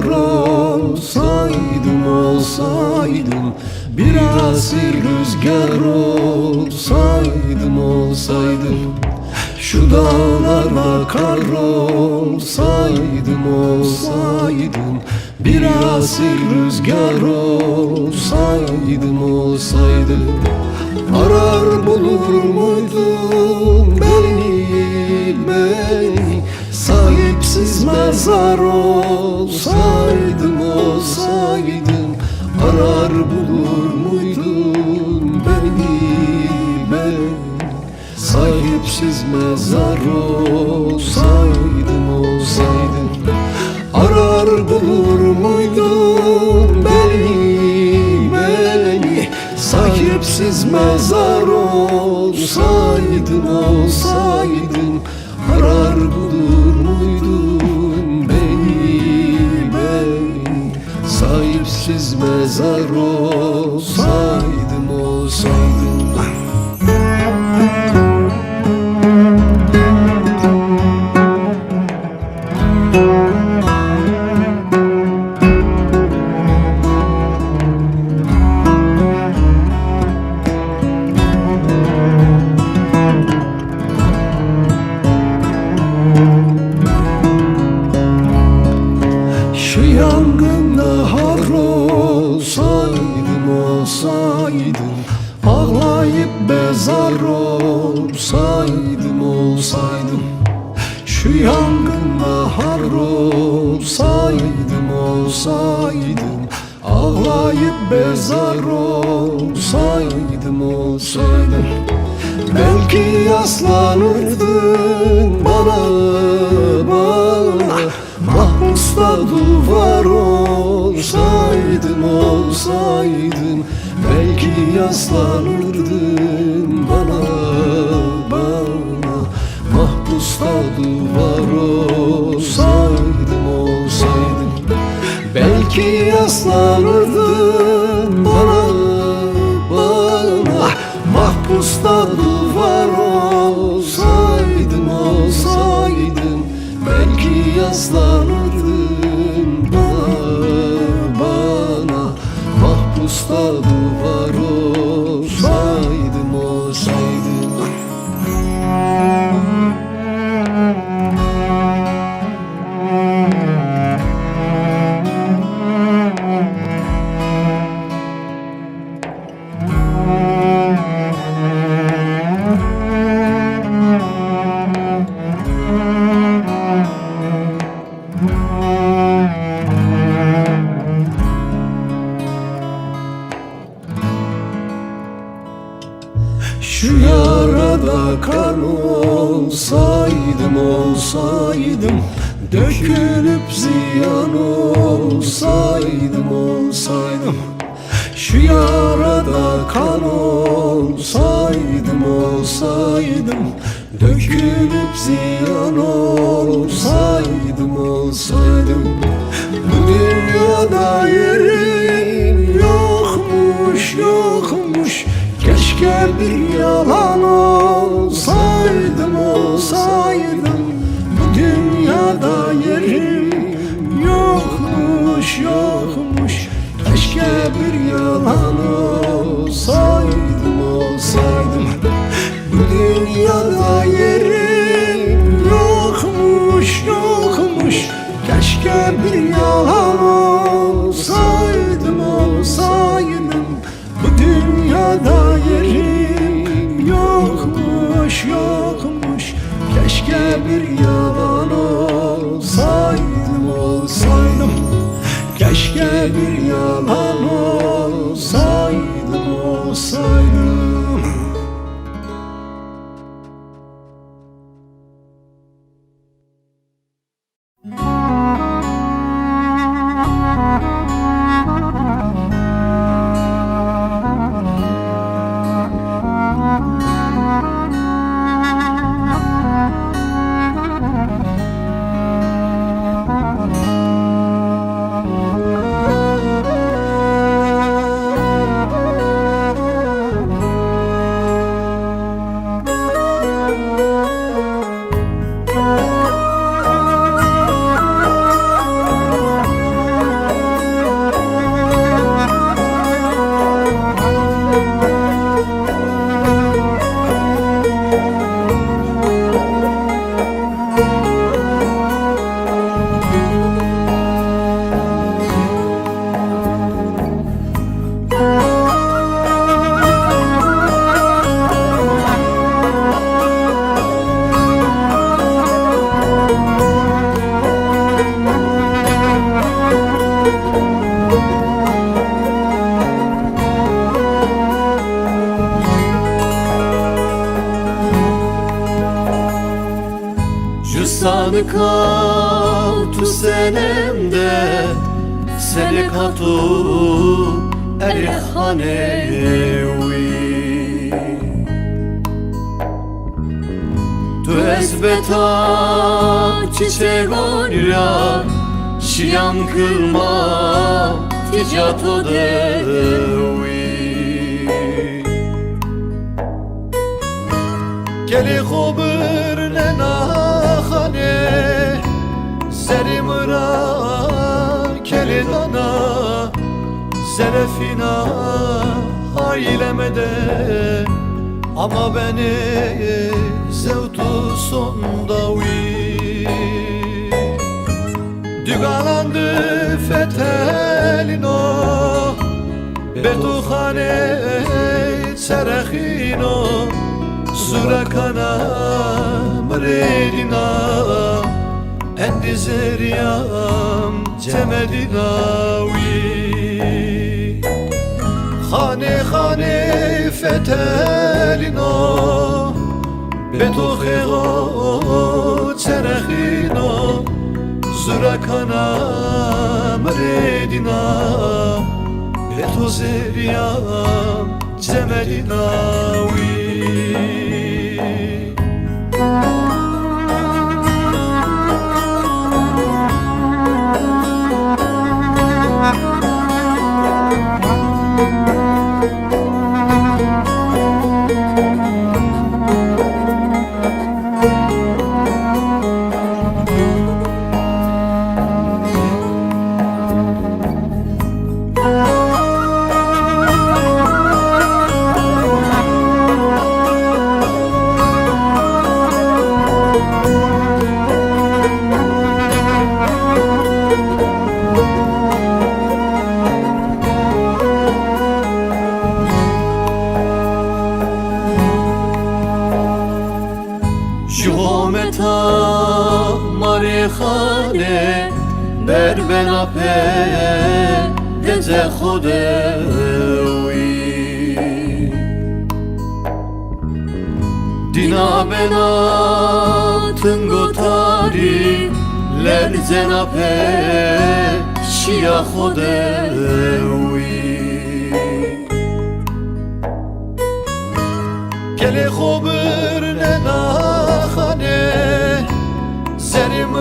kar olsaydım olsaydım Biraz rüzgar olsaydım olsaydım. Şu dağlarda kar olsaydım. Olsaydım Biraz rüzgar olsaydım olsaydım. Arar bulur muydum beni Mezar olsaydım olsaydım Arar bulur muydum beni beni Sahipsiz mezar olsaydım olsaydım Arar bulur muydum beni beni Sahipsiz mezar olsaydım olsaydım Mezar olsaydım olsaydım Şu yangında har olsaydım olsaydım Ağlayıp bezar olsaydım olsaydım. Belki yaslanırdın bana bana. Mahpusta duvar olsaydım olsaydım. Belki yaslanırdın bana Mahpusta duvar olsaydım olsaydım. Belki yaslanırdın bana bana. Mahpusta duvar Dökülüp ziyan olsaydım olsaydım. Şu yarada kan olsaydım olsaydım. Dökülüp ziyan olsaydım olsaydım. Bu dünyada yerim dünyada yerim yokmuş yokmuş. Keşke bir yalan olsaydım olsaydım. Bu dünyada yerim yokmuş yokmuş. Keşke bir yalan olsaydım olsaydım. Keşke bir yalan olsaydım ka tu senemde Selikatu Erihanevi Tu ezbeta çiçek orya Şiyan kılma ticato devi Zerefina ailemede Ama beni zevtu sondavi Dügalandı fetelino Betuhane çerexino Zurakana mredina. Endizeriyam cemedinavi Khane fetelino Betuhego çerexino Zurakana mredina Betuzeriyam cemedinavi Jometa marihane Ber benape deze khodewi Dina bena tungotari Ler zenape şia khodewi Geli خبر نناخانه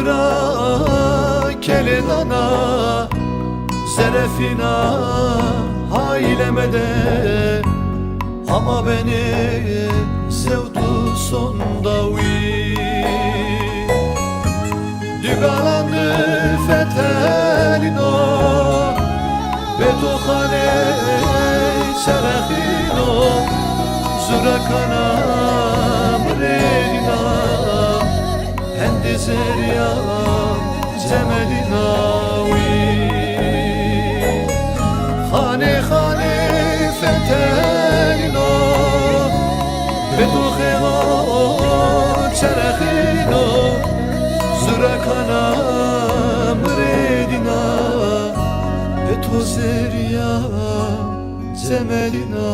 Zeri mıra keli dana Zerefina ailemede Ama beni sevdu sondavi Dügalandı fetelino Betuhane serexino Zurakana Hendi zerya cemelinavi Khane khane fetelino Betuhego çerexino Zurakana mredina. Betu zerya cemelina